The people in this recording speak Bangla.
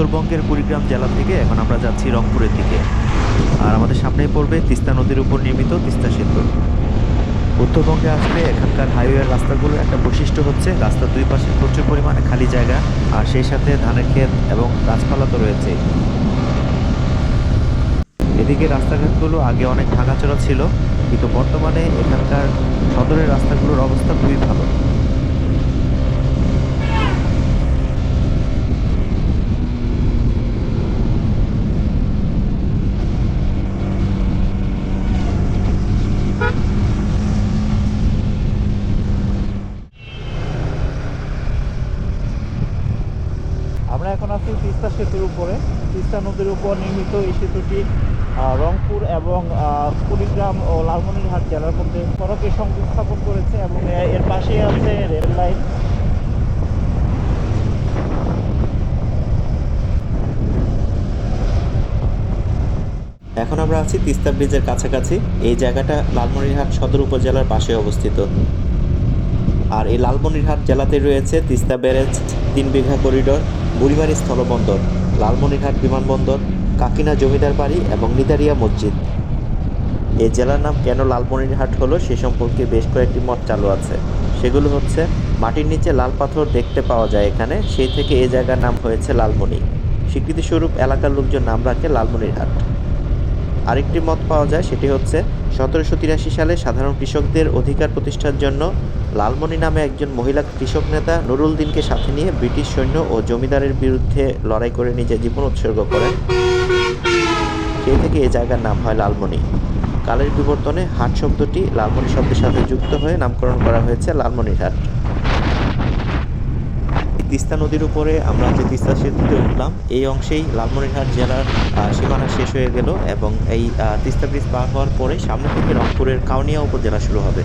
উত্তরবঙ্গের কুড়িগ্রাম জেলা থেকে এখন আমরা যাচ্ছি রংপুরের দিকে। আর আমাদের সামনেই পড়বে তিস্তা নদীর উপর নির্মিত তিস্তা সেতু। উত্তরবঙ্গে আসলে এখানকার হাইওয়ের রাস্তাগুলোর একটা বৈশিষ্ট্য হচ্ছে, রাস্তার দুই পাশে প্রচুর পরিমাণে খালি জায়গা, আর সেই সাথে ধানের ক্ষেত এবং গাছপালা তো রয়েছে। এদিকে রাস্তাঘাটগুলো আগে অনেক ভাঙাচোরা ছিল, কিন্তু বর্তমানে এখানকার সদরের রাস্তাগুলোর অবস্থা আমরা এখন আছি তিস্তা সেতুর উপরে। তিস্তা নদীর উপর নির্মিত এই সেতুটি রংপুর এবং কুড়িগ্রাম ও লালমনিরহাট জেলার মধ্যে সড়কে সংযোগ স্থাপন করেছে এবং এর পাশেই আছে রেল লাইন। এখন আমরা আছি তিস্তা ব্রিজের কাছাকাছি। এই জায়গাটা লালমনিরহাট সদর উপজেলার পাশে অবস্থিত। আর এই লালমনিরহাট জেলাতে রয়েছে তিস্তা ব্যারেজ, তিন বিঘা করিডোর, বুড়িবাড়ি স্থলবন্দর, লালমনিরহাট বিমানবন্দর, কাকিনা জমিদার বাড়ি এবং নিদারিয়া মসজিদ। এই জেলার নাম কেন লালমনিরহাট হলো সে সম্পর্কে বেশ কয়েকটি মত চালু আছে। সেগুলো হচ্ছে, মাটির নিচে লাল পাথর দেখতে পাওয়া যায় এখানে, সেই থেকে এই জায়গার নাম হয়েছে লালমনি। স্বীকৃতিস্বরূপ এলাকার লোকজন নাম রাখে লালমনিরহাট। আরেকটি মত পাওয়া যায়, সেটি হচ্ছে, সতেরোশো তিরাশি সালে সাধারণ কৃষকদের অধিকার প্রতিষ্ঠার জন্য লালমণি নামে একজন মহিলা কৃষক নেতা নুরুল দিনকে সাথে নিয়ে ব্রিটিশ সৈন্য ও জমিদারের বিরুদ্ধে লড়াই করে নিজের জীবন উৎসর্গ করেন। সেই থেকে এই জায়গার নাম হয় লালমণি কালের বিবর্তনে হাট শব্দটি লালমণি শব্দের সাথে যুক্ত হয়ে নামকরণ করা হয়েছে লালমনিরহাট। তিস্তা নদীর উপরে আমরা যে তিস্তা সেতুতে উঠলাম, এই অংশেই লালমনিরহাট জেলার সীমানা শেষ হয়ে গেল এবং এই তিস্তা ব্রিজ পার হওয়ার পরে সামনে থেকে রংপুরের কাউনিয়া উপজেলা শুরু হবে।